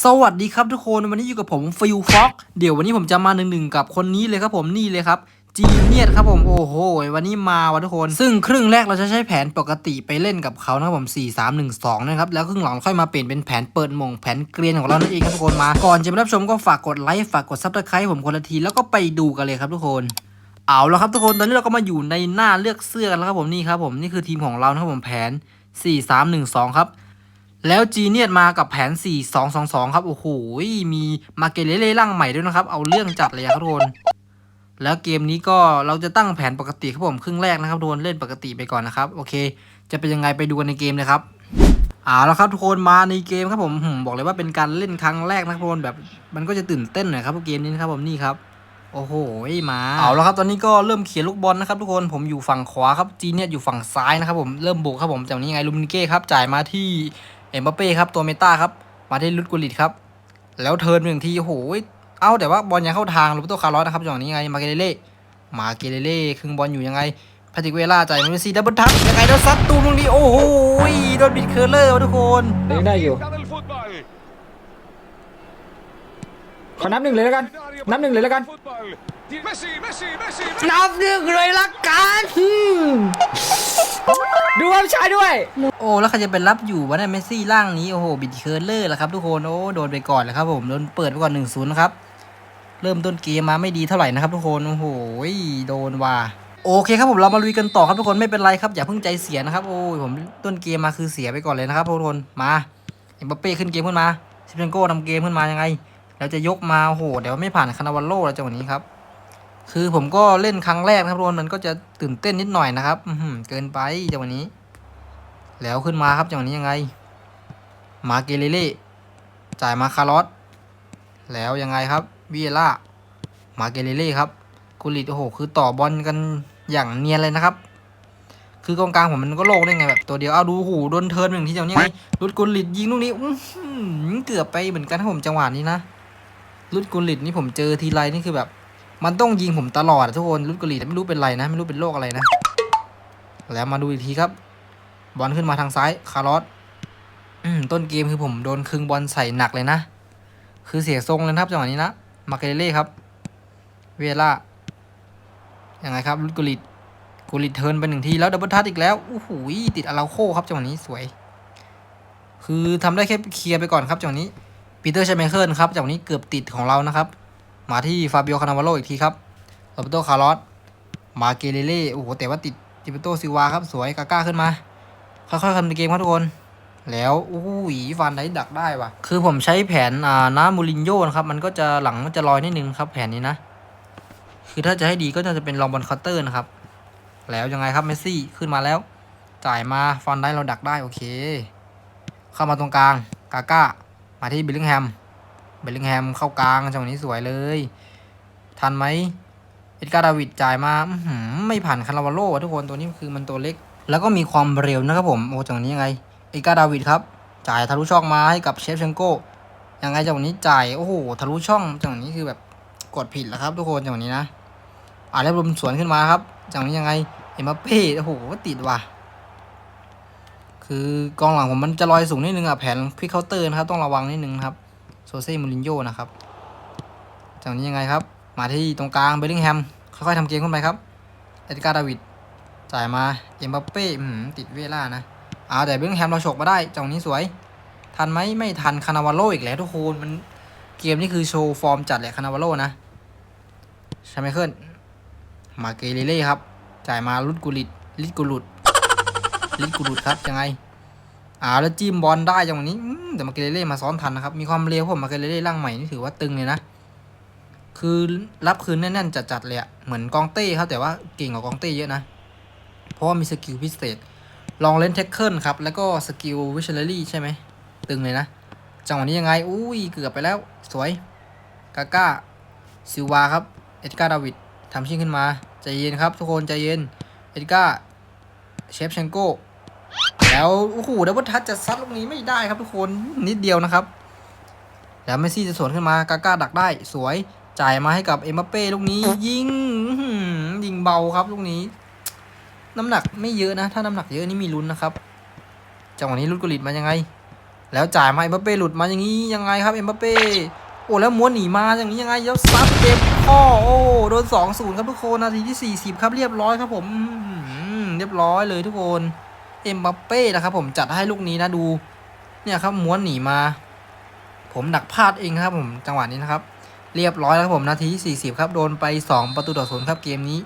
สวัสดีครับทุกคนวันนี้อยู่กับผมฟิลฟ็อกเดี๋ยววันนี้ผมจะมาหนึ่งหนึ่งกับคนนี้เลยครับผมนี่เลยครับจีเนียครับผมโอ้โหวันนี้มาว่ะทุกคน ซึ่งครึ่งแรกเราจะใช้แผนปกติไปเล่นกับเขานะครับผม4 3 1 2นะครับแล้วครึ่งหลังค่อยมาเปลี่ยนเป็นแผนเปิดมงแผนเกรียนของเรานั่นเองครับทุกคนมาก่อนจะไปรับชมก็ฝากกดไลค์ฝากกดซับสไครต์ผมคนละทีแล้วก็ไปดูกันเลยครับทุกคนเอาแล้วครับทุกคนตอนนี้เราก็มาอยู่ในหน้าเลือกเสื้อกันแล้วครับผมนี่ครับผมนี่คือทีมของเรานะครับผมแผน 4 3 1 2 ครับ แล้วจีเนียตมากับแผน 4 2 2 2 ครับ โอ้โห มีมาเกเลเล่ร่างใหม่ด้วยนะครับ เอาเรื่องจัดเลยครับทุกคน แล้วเกมนี้ก็เราจะตั้งแผนปกติครับผมครึ่งแรกนะครับทุกคนเล่นปกติไปก่อนนะครับ โอเค จะเป็นยังไงไปดูกันในเกมเลยครับเอาแล้วครับทุกคนมาในเกมครับผมมบอกเลยว่าเป็นการเล่นครั้งแรกนะครับทุกคนแบบมันก็จะตื่นเต้นหน่อยครับเกมนี้นะครับผมนี่ครับโอ้โหมาเอาแล้วครับตอนนี้ก็เริ่มเขียนลูกบอลนะครับทุกคนผมอยู่ฝั่งขวาครับจีเนียตอยู่ฝั่งซ้ายนะครับผมเริ่มบุกครับผมจากนี้ยังไงลูมินเก้ครับจ่ายมาที่ เอ็มบัปเป้ครับตัวเมตาครับ มาที่ลุดกุลิตครับ แล้วเทิร์นหนึ่งทีโอ้โหเอ้าแต่ว่าบอลยังเข้าทางลูปโตคาร์ลอสนะครับอย่างนี้ไงมาเกเรเล่มาเกเรเล่ครึ่งบอลอยู่ยังไงพาติกเวล่าจ่ายมาเมสซี่ดับเบิลทัชยังไงโดนซัดตูมตรงนี้โอ้โหโดนบิดเคอร์เลอร์วะทุกคนยังได้อยู่ del fútbol. ขอนับหนึ่งเลยแล้วกัน นับหนึ่งเลยแล้วกัน Fútbol. Messi, Messi, Messi. นับหนึ่งเลยละกัน ดูว่าชายด้วย โอ้แล้วใครจะไปรับอยู่วะเนี่ยเมสซี่ร่างนี้โอ้โหบิดเคอร์เลอร์แล้วครับทุกคนโอ้โดนไปก่อนเลยครับผมโดนเปิดไปก่อนหนึ่งศูนย์นะครับเริ่มต้นเกมมาไม่ดีเท่าไหร่นะครับทุกคนโอ้โหโดนว่าโอเคครับผมเรามาลุยกันต่อครับทุกคนไม่เป็นไรครับอย่าเพิ่งใจเสียนะครับโอ้ยผมต้นเกมมาคือเสียไปก่อนเลยนะครับทุกคนมาเอ็มบัปเป้ขึ้นเกมขึ้นมาซิเปนโก้นำเกมขึ้นมายังไงแล้วจะยกมาโอ้โหเดี๋ยวไม่ผ่านคานาวัลโลแล้วจังหวะนี้ครับคือผมก็เล่นครั้งแรกนะครับทุกคนมันก็จะตื่นเต้นนิดหน่อยนะครับอืเกินไปจังหวะนี้ แล้วขึ้นมาครับจังหวะนี้ยังไง มาเกเรเล่จ่ายมาคาร์ลอสแล้วยังไงครับวิเอล่ามาเกเรเล่ครับกุลิตโอ้โหคือต่อบอลกันอย่างเนียนเลยนะครับ คือกองกลางผมมันก็โล่งได้ไงแบบตัวเดียวเอาดูหูโดนเทิร์นหนึ่งที่จังนี้ไงรุดกุลิตยิงลูกนี้อื้อหือเกือบไปเหมือนกันครับผมจังหวะนี้นะรุดกุลิตนี่ผมเจอทีไรนี่คือแบบ มันต้องยิงผมตลอดทุกคนรุดกุลิตไม่รู้เป็นไรนะ ไม่รู้เป็นโรคอะไรนะ แล้วมาดูอีกทีครับ บอลขึ้นมาทางซ้ายคาร์ลอสต้นเกมคือผมโดนคึงบอลใส่หนักเลยนะ คือเสียทรงเลยครับจังหวะนี้นะมาเกเรเล่ครับ เวล่ายังไงครับลุดกุลิตกุลิตเทินไปหนึ่งทีแล้วดับเบิลทัชอีกแล้วโอ้โหติดอาราโคครับจังหวะนี้สวย คือทำได้แค่เคลียร์ไปก่อนครับจังหวะนี้ปีเตอร์ชไมเคิลครับจังหวะนี้เกือบติดของเรานะครับ มาที่ฟาบิโอคานาวาโลอีกทีครับโรเบโตคาร์ลอสมาเกเรเล่โอ้โหแต่ว่าติดจิเปโตซิวาครับสวยกาก้าขึ้นมา ค่อยๆทำในเกมครับทุกคน แล้วอู้ยฟันได้ดักได้ว่ะ คือผมใช้แผนอ่าน้ามูรินโญ่นะครับ มันก็จะหลังมันจะลอยนิดนึงครับ แผนนี้นะ คือถ้าจะให้ดีก็จะเป็นลองบอลคาน์เตอร์นะครับ แล้วยังไงครับเมสซี่ขึ้นมาแล้ว จ่ายมาฟันได้เราดักได้โอเค เข้ามาตรงกลางกาก้ามาที่บิลลิงแฮมเบลลิงแฮมเข้ากลางจังหวะนี้สวยเลย ทันไหมเอ็ดการ์ดาวิดจ่ายมาอืไม่ผ่านคาราบาโลอะทุกคนตัวนี้คือมันตัวเล็ก แล้วก็มีความเร็วนะครับผมโอ้จังนี้ยังไงเอ็ดกาดาวิดครับ จ่ายทะลุช่องมาให้กับเชฟเชงโก้ยังไงจังนี้จ่ายโอ้โหทะลุช่องจังนี้คือแบบกดผิดแล้วครับ ทุกคนจังนี้นะอ่าแล้วลมสวนขึ้นมาครับจังนี้ยังไงเอ็มบัปเป้โอ้โหติดว่ะคือกองหลังผมมันจะลอยสูงนิดนึงอะแผนควิกเคาน์เตอร์นะครับต้องระวังนิดนึงครับโซเซ่มูรินโญ่นะครับจากนี้ยังไงครับ มาที่ตรงกลางเบลลิงแฮมค่อยๆทำเกมขึ้นไปครับเอ็ดการ์ดาวิด จ่ายมาเอ็มบัปเป้ติดเวล่านะเอาแต่เบลลิงแฮมเราฉกมาได้จังนี้สวย ทันไหมไม่ทันคานาวาโลอีกแล้วทุกคนมันเกมนี้คือโชว์ฟอร์มจัดแหละคานาวาโลนะใช่ไหมเคิลมาเกเรเล่ครับ จ่ายมาลุดกุลิตลิดกุลุดลิดกุลุดครับยังไงอ่าแล้วจิ้มบอลได้จังหวะนี้แต่มาเกเรเล่มาซ้อนทันนะครับมีความเร็วผมมาเกเรเล่ร่างใหม่นี่ถือว่าตึงเลยนะคือรับคืนแน่นๆจัดๆเลยอะเหมือนกองเต้ครับแต่ว่าเก่งกว่ากองเต้เยอะนะ ราะว่ามีสกิลพิเศษ ลองเล่นเทคเคิลครับ แล้วก็สกิลวิชเลอรี่ใช่ไหม ตึงเลยนะ จังหวะนี้ยังไง อุ้ย เกือบไปแล้ว สวย กาก้า ซิลวาครับ เอ็ดการ์ดาวิดทำชิ่งขึ้นมา ใจเย็นครับทุกคน ใจเย็น เอ็ดการ์ เชฟเชงโก้ แล้ว โอ้โหดับเบิลทัชจะซัดลูกนี้ไม่ได้ครับทุกคน นิดเดียวนะครับ แล้วเมสซี่จะสวนขึ้นมา กาก้าดักได้ สวย จ่ายมาให้กับเอ็มบัปเป้ลูกนี้ ยิง ยิงเบาครับลูกนี้ น้ำหนักไม่เยอะนะ ถ้าน้ำหนักเยอะนี่มีลุ้นนะครับจังหวะนี้ลุดกุลิตมายังไง แล้วจ่ายมาเอ็มบัปเป้หลุดมาอย่างนี้ยังไงครับเอ็มบัปเป้โอ้แล้วม้วนหนีมาอย่างนี้ยังไงแล้วซัดเต็มข้อโอ้โดนสองศูนย์ครับทุกคนนาทีที่ 40 ครับเรียบร้อยครับผมเรียบร้อยเลยทุกคนเอ็มบัปเป้นะครับผมจัดให้ลูกนี้นะดู เนี่ยครับม้วนหนีมา ผมดักพลาดเองครับผมจังหวะนี้นะครับ เรียบร้อยแล้วครับผมนาทีที่ 40 ครับโดนไป 2 ประตูต่อศูนย์ครับเกมนี้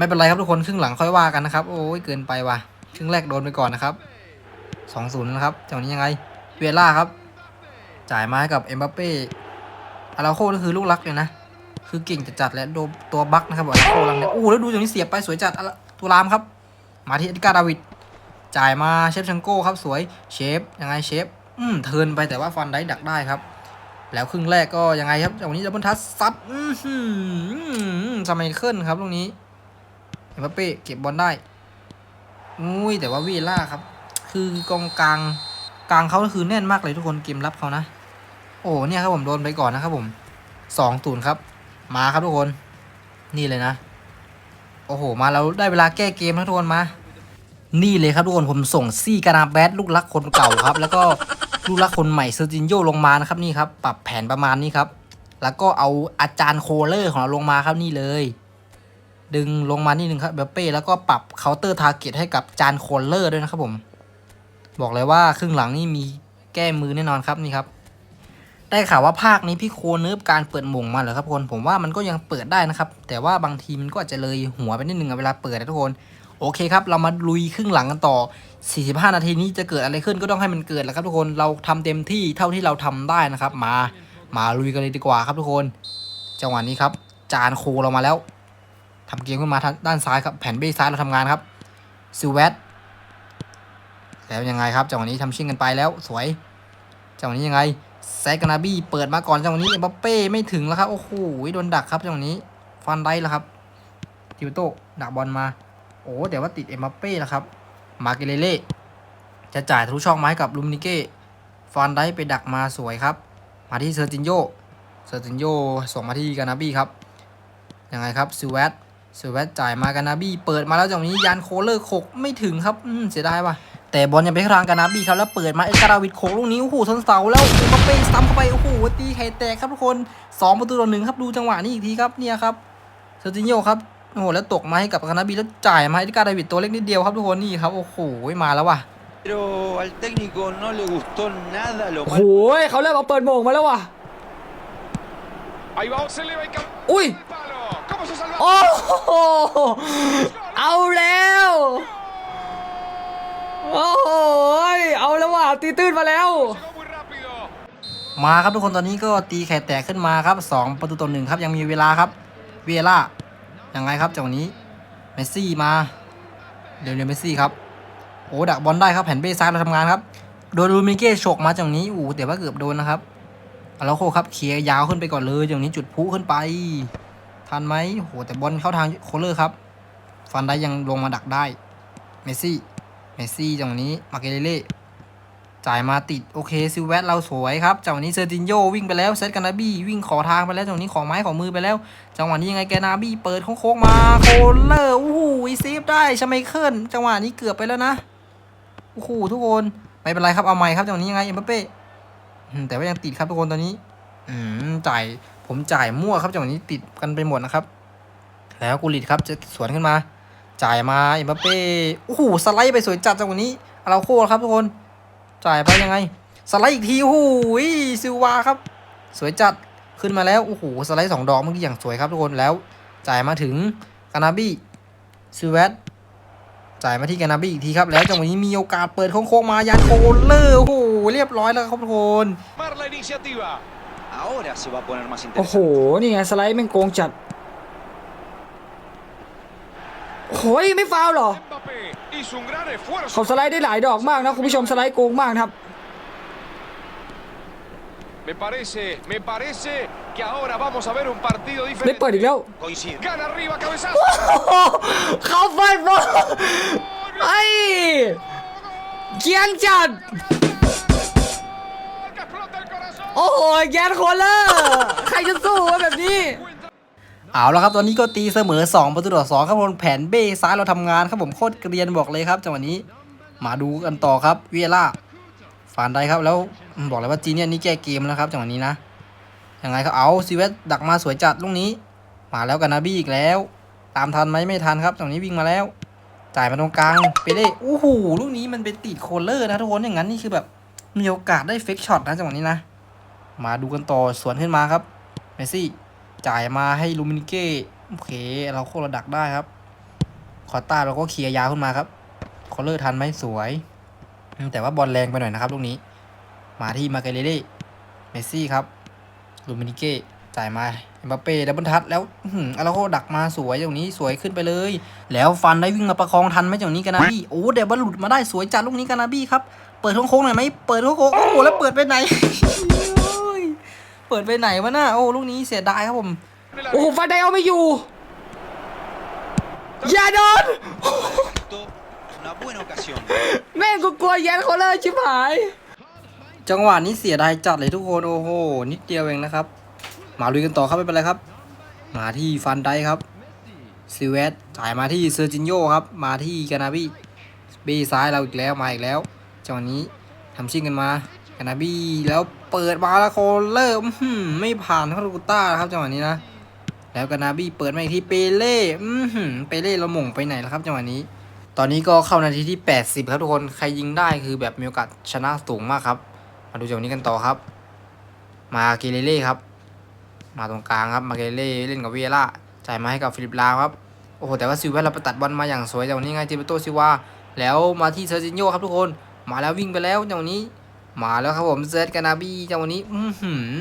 ไม่เป็นไรครับทุกคนครึ่งหลังค่อยว่ากันนะครับ โอ้ยเกินไปว่ะครึ่งแรกโดนไปก่อนนะครับ2-0นะครับจังหวะนี้ยังไง เวล่าครับ จ่ายมาให้กับเอ็มบัปเป้อาราโคนี่คือลูกรักเลยนะ คือเก่งจัดๆและโดนตัวบั๊กนะครับอาราโคลังเนี่ยโอ้แล้วดูอย่างนี้เสียบไปสวยจัดอาราตุลามครับ มาที่เอดิการ์ดาวิดจ่ายมาเชฟชังโก้ครับสวยเชฟยังไงเชฟอืมเทินไปแต่ว่าฟันได้ดักได้ครับ แล้วครึ่งแรกก็ยังไงครับจังหวะนี้ดับเบิลทัชซัดอื้อหือสมัยเคิลครับลูกนี้ มบัปเป้เก็บบอลได้อุ้ยแต่ว่าวีล่าครับ คือกองกลางกลางเขาคือแน่นมากเลยทุกคนเกมรับเขานะ โอ้เนี่ยครับผมโดนไปก่อนนะครับผมสองศูนย์ครับ มาครับทุกคน นี่เลยนะ โอ้โห มาแล้วได้เวลาแก้เกมแล้วทุกคนมา นี่เลยครับทุกคนผมส่งซี่กานาแบดลูกรักคนเก่าครับ แล้วก็ลูกรักคนใหม่เซอร์จินโยลงมานะครับนี่ครับ ปรับแผนประมาณนี้ครับ แล้วก็เอาอาจารย์โคเลอร์ของเราลงมาครับนี่เลย ดึงลงมานี่หนึ่งครับเบลเป้แล้วก็ปรับเคาน์เตอร์ทาร์เก็ตให้กับจานโคเลอร์ด้วยนะครับผม บอกเลยว่าครึ่งหลังนี่มีแก้มือแน่นอนครับนี่ครับ ได้ข่าวว่าภาคนี้พี่โคเนิร์ฟการเปิดหม่งมาเหรอครับทุกคนผมว่ามันก็ยังเปิดได้นะครับ แต่ว่าบางทีมันก็อาจจะเลยหัวไปนิดนึงเวลาเปิดนะทุกคนโอเคครับ เรามาลุยครึ่งหลังกันต่อ 45 นาทีนี้จะเกิดอะไรขึ้นก็ต้องให้มันเกิดแหละครับทุกคน เราทำเต็มที่เท่าที่เราทำได้นะครับ มา มาลุยกันเลยดีกว่าครับทุกคน จังหวะนี้ครับ จานโคเรามาแล้ว ทำเกมขึ้นมาด้านซ้ายครับแผ่นเบสซ้ายเราทำงานครับซิลเวตแล้วยังไงครับจังหวะนี้ทำชิ่งกันไปแล้วสวยจังหวะนี้ยังไงแซกานาบี้เปิดมาก่อนจังหวะนี้เอ็มบัปเป้ไม่ถึงแล้วครับโอ้โหโดนดักครับจังหวะนี้ฟันได้แล้วครับทิวโต้ดักบอลมา โอ้แต่ว่าติดเอ็มบัปเป้แล้วครับมาเกเลเล่จะจ่ายทะลุช่องไม้กับลูมินิเก้ฟันได้ไปดักมาสวยครับ มาที่เซอร์จินโยเซอร์จินโยส่งมาที่กานาบี้ครับยังไงครับซิวเวต ซิวเวตจ่ายมากานาบี้เปิดมาแล้วจังหวะนี้ยานโคเลอร์ขกไม่ถึงครับอืมเสียดายว่ะแต่บอลยังไปทางกานาบี้ครับแล้วเปิดมาเอ็ดการาวิดโขกลูกนี้โอ้โหชนเสาแล้วเอ็มบัปเป้ซ้ำเข้าไปโอ้โหตีไข่แตกครับทุกคนสองประตูต่อหนึ่งครับดูจังหวะนี้อีกทีครับเนี่ยครับเซอร์จินโยครับโอ้โหแล้วตกมาให้กับกานาบี้แล้วจ่ายมาให้เอ็ดการาวิดตัวเล็กนิดเดียวครับทุกคนนี่ครับโอ้โหมาแล้วว่ะ Pero al técnico no le gustó nada lo โอ้ mal โหเขาเริ่มเอาเปิดโมงมาแล้วว่ะ Ahí va, โอ้โหเอาแล้วโอ้โหเอาแล้วว่ะตีตื้นมาแล้ว มาครับทุกคนตอนนี้ก็ตีไข่แตกขึ้นมาครับสองประตูต่อหนึ่งครับยังมีเวลาครับ เวล่ายังไงครับจังหวะนี้เมสซี่มาเดี๋ยวเดี๋ยวเมสซี่ครับโอ้ดักบอลได้ครับแผ่นเบ้ซ้ายเราทำงานครับโดนลูมิเก้ฉกมาจังหวะนี้อู้แต่ว่าเกือบโดนนะครับอาราโคครับเคลียร์ยาวขึ้นไปก่อนเลยจังหวะนี้จุดพุขึ้นไป ทันไหมโหแต่บอลเข้าทางโคเลอร์ครับฟันได้ยังลงมาดักได้ เมสซี่ เมสซี่จังนี้ มาเกเลเล่ จ่ายมาติด โอเคซิลเวตเราสวยครับ จังหวะนี้เซอร์ตินโยวิ่งไปแล้วเซตกานาบี้วิ่งขอทางไปแล้วจังหวะนี้ขอไม้ขอมือไปแล้ว จังหวะนี้ยังไงแกนาบี้เปิดโค้งมาโคเลอร์อู้หูเซฟได้ชไมเคิลจังหวะนี้เกือบไปแล้วนะโอ้โหทุกคนไม่เป็นไรครับเอาใหม่ครับจังหวะนี้ยังไงเอ็มเป้แต่ว่ายังติดครับทุกคนตอนนี้ อืมจ่าย ผมจ่ายมั่วครับจังหวะนี้ติดกันไปหมดนะครับ แล้วกูริดครับจะสวนขึ้นมา จ่ายมาเอ็มบัปเป้โอ้โหสไลด์ไปสวยจัดจังหวะนี้อาราโคครับทุกคน จ่ายไปยังไง สไลด์อีกทีโอ้โหซิลวาครับ สวยจัดขึ้นมาแล้วโอ้โหสไลด์สองดอกเมื่อกี้อย่างสวยครับทุกคนแล้ว จ่ายมาถึงกานาบี้ซิเวตจ่ายมาที่กานาบี้อีกทีครับ แล้วจังหวะนี้มีโอกาสเปิดโค้งๆมายานโคเลอร์โอ้โหเรียบร้อยแล้วครับทุกคน Mar la iniciativa. Ahora se va a poner más โอ้โห interesante. นี่ไงสไลด์แม่งโกงจัดโอ้ยไม่ฟาวล์เหรอ Mbappé hizo un gran esfuerzo. เขาสไลด์ได้หลายดอกมากนะคุณผู้ชมสไลด์โกงมากนะครับ Me parece, me parece que ahora vamos a ver un partido ได้เปิด diferente. อีกแล้ว Coincide. Gana arriba, cabezazo. เขาฟันบอลไอ้เกียงจัด โอ้โหแกนโคเลอร์ใครจะสู้วะแบบนี้ เอาแล้วครับตอนนี้ก็ตีเสมอ 2 ประตูต่อ2ครับผมแผนเบ้ซ้ายเราทำงานครับผมโคตรเกรียนบอกเลยครับจังหวะนี้มาดูกันต่อครับเวียล่าฟานได้ครับแล้วบอกเลยว่าจีเนี่ยนี่แก้เกมแล้วครับจังหวะนี้นะยังไงครับเอาซีเวสดักมาสวยจัดลูกนี้ มาแล้วกันนาบี้อีกแล้ว ตามทันไหมไม่ทันครับจังหวะนี้วิ่งมาแล้ว จ่ายมาตรงกลางไปเล่โอ้โหลูกนี้มันเป็นติดโคลเลอร์นะทุกคนอย่างนั้นนี่คือแบบมีโอกาสได้เฟกช็อตนะจังหวะนี้นะ มาดูกันต่อสวนขึ้นมาครับเมสซี่จ่ายมาให้ลูมินิเก้โอเค เราโคตรดักได้ครับ คอต้าเราก็เคลียร์ยาวขึ้นมาครับ คอลเลอร์ทันไหมสวย แต่ว่าบอลแรงไปหน่อยนะครับลูกนี้ มาที่มาเกเรเล่เมสซี่ครับลูมินิเก้จ่ายมาเอ็มบัปเป้ดับเบิลทัชแล้วอื้อหืออาราโคดักมาสวยอย่างนี้สวยขึ้นไปเลย แล้วฟันได้วิ่งมาประคองทันไหมอย่างนี้กานาบี้โอ้เดี๋ยวบอลหลุดมาได้สวยจัดลูกนี้กานาบี้ครับ เปิดโค้งๆหน่อยไหมเปิดโค้งๆโอ้โหแล้วเปิดไปไหน เปิดไปไหนวะน่ะโอ้ลูกนี้เสียดายครับผม โอ้โหฟันไดเอาไม่อยู่ อย่าโดน Una buena ocasión. แม่งกูกลัวแยนเขาเลยชิบหาย จังหวะนี้เสียดายจัดเลยทุกคนโอ้โหนิดเดียวเองนะครับ มาลุยกันต่อครับไม่เป็นไรครับ มาที่ฟันไดครับซิเวสจ่ายมาที่เซอร์จินโยครับ มาที่กานาบี้บีซ้ายเราอีกแล้วมาอีกแล้วจังหวะนี้ทำชิ่งกันมากานาบี้แล้ว เปิดมาแล้วโคเลอร์อื้อหือไม่ผ่านเข้าลูต้าครับจังหวะนี้นะ แล้วกานาบี้เปิดมาอีกทีเปเล่อือหือเปเล่เราหม่งไปไหนแล้วครับจังหวะนี้ ตอนนี้ก็เข้านาทีที่ 80 ครับทุกคนใครยิงได้คือแบบมีโอกาสชนะสูงมากครับ มาดูจากนี้กันต่อครับ มาเกเรเล่ครับ มาตรงกลางครับมาเกเรเล่เล่นกับเวียร่าจ่ายมาให้กับฟิลิปลาครับโอ้โหแต่ว่าซิลเวสเราไปตัดบอลมาอย่างสวยจากนี้ไงเจเปโตซิวาแล้วมาที่เซอร์จินโยครับทุกคน มาแล้ววิ่งไปแล้วจากนี้ มาแล้วครับผมเซตกานาบี้จากวันนี้อื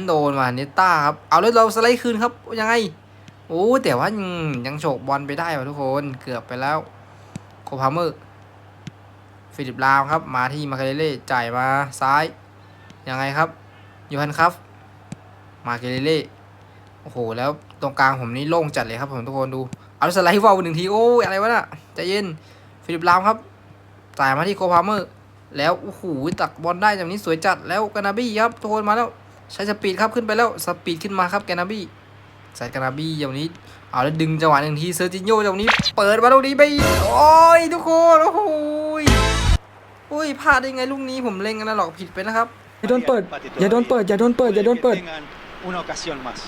โดนมาเนต้าครับ เอาเลยเราสไลด์คืนครับ ยังไง โอ้แต่ว่ายังยังโฉกบอลไปได้ว่ะทุกคนเกือบไปแล้ว โคพาเมอร์ฟิลิปลาวครับ มาที่มาคาเรเล่จ่ายมาซ้าย ยังไงครับยูฮันครับ มาเกเรเล่โอ้โห แล้วตรงกลางผมนี่โล่งจัดเลยครับผมทุกคนดู เอาสไลด์ว่าวหนึ่งที โอ้ยอะไรวะน่ะใจเย็น ฟิลิปลาวครับจ่ายมาที่โคพาเมอร์ แล้วโอ้โหตักบอลได้แบบนี้สวยจัดแล้วกานาบี้ครับทุกคนมาแล้วใช้สปีดครับขึ้นไปแล้วสปีดขึ้นมาครับแกนาบี้ใส่กานาบี้อย่างนี้เอาแล้วดึงจังหวะหนึ่งทีเซอร์จินโยจังหวะนี้ เปิดมาตรงนี้ไปโอ้ยทุกคนโอ้โหยโอ้ยพลาดได้ไงลูกนี้ผมเล็งกันนะหรอกผิดไปนะครับอย่าโดนเปิดอย่าโดนเปิดอย่าโดนเปิดอย่าโดนเปิด Tengan una ocasión más.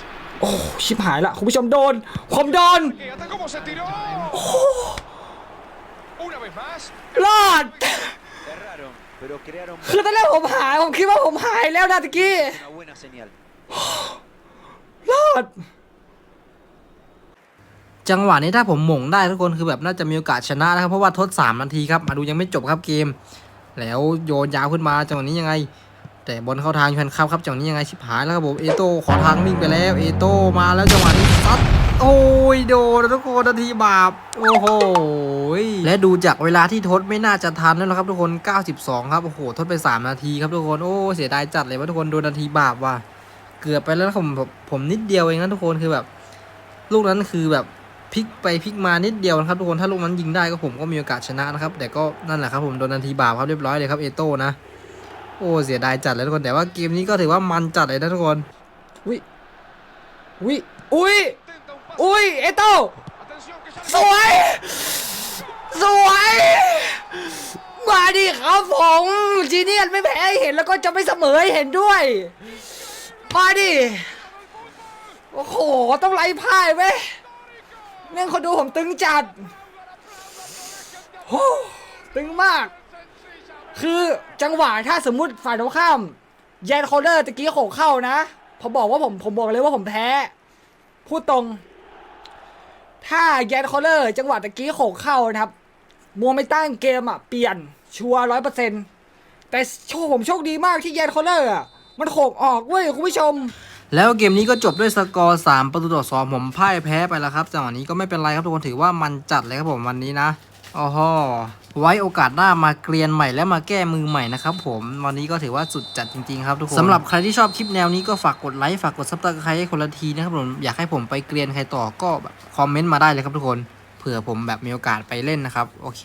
โอ้ชิบหายละคุณผู้ชมโดนผมโดน Fíjate cómo se tiró. Una vez más. รอด Erraron, pero crearon คือตอนแรกผมหายผมคิดว่าผมหายแล้วนะตะกี้ una buena señal. รอด จังหวะนี้ถ้าผมหม่งได้ทุกคนคือแบบน่าจะมีโอกาสชนะนะครับ เพราะว่าทด 3 นาทีครับ มาดูยังไม่จบครับเกม แล้วโยนยาวขึ้นมาจังหวะนี้ยังไง แต่บอลเข้าทางยูฮันครับครับจังหวะนี้ยังไงชิบหายแล้วครับผมเอโต้ขอทางวิ่งไปแล้วเอโต้มาแล้วจังหวะนี้ซัด โอ้ยโดนทุกคนนาทีบาปโอ้โหและดูจากเวลาที่ทดไม่น่าจะทันแล้วนะครับทุกคน 92 ครับโอ้โหทดไป 3 นาทีครับทุกคนโอ้เสียดายจัดเลยว่าทุกคนโดนนาทีบาปว่ะเกือบไปแล้วผมผมนิดเดียวเองนะทุกคนคือแบบ ลูกนั้นคือแบบพลิกไปพลิกมานิดเดียวนะครับทุกคนถ้าลูกนั้นยิงได้ก็ผมก็มีโอกาสชนะนะครับ แต่ก็นั่นแหละครับผมโดนนาทีบาปครับเรียบร้อยเลยครับเอโต้นะโอ้เสียดายจัดเลยทุกคนแต่ว่าเกมนี้ก็ถือว่ามันจัดเลยนะทุกคนอุ้ยอุ้ยอุ้ย อุ้ยเอโต้สวย สวยมาดิครับผมจีเนียนไม่แพ้เห็นแล้วก็จะไม่เสมอเห็นด้วยมาดิโอ้โหต้องไล่พ่ายเว้ยแม่งคนดูผมตึงจัดโอ้ตึงมาก คือจังหวะถ้าสมมุติฝ่ายตรงข้ามแยนโคลเลอร์ตะกี้โขเข้านะ ผมบอกว่าผมผมบอกเลยว่าผมแพ้ พูดตรง ถ้าแยนคอลเลอร์ จังหวะตะกี้โขกเข้านะครับมัวไม่ตั้งเกมอะเปลี่ยนชัวร้อยเปอร์เซ็นต์แต่โชคผมโชคดีมากที่แยนคอลเลอร์อะมันโขกออกเว้ยคุณผู้ชม แล้วเกมนี้ก็จบด้วยสกอร์ 3 ประตูต่อ2ผมพ่ายแพ้ไปแล้วครับจังหวะนี้ก็ไม่เป็นไรครับทุกคนถือว่ามันจัดเลยครับผมวันนี้นะอ๋อฮอ ไว้โอกาสหน้ามาเกรียนใหม่และมาแก้มือใหม่นะครับผมวันนี้ก็ถือว่าสุดจัดจริงๆครับทุกคนสำหรับใครที่ชอบคลิปแนวนี้ก็ฝากกดไลค์ฝากกดซับสไครต์ให้คนละทีนะครับผมอยากให้ผมไปเกรียนใครต่อก็แบบคอมเมนต์มาได้เลยครับทุกคนเผื่อผมแบบมีโอกาสไปเล่นนะครับ โอเค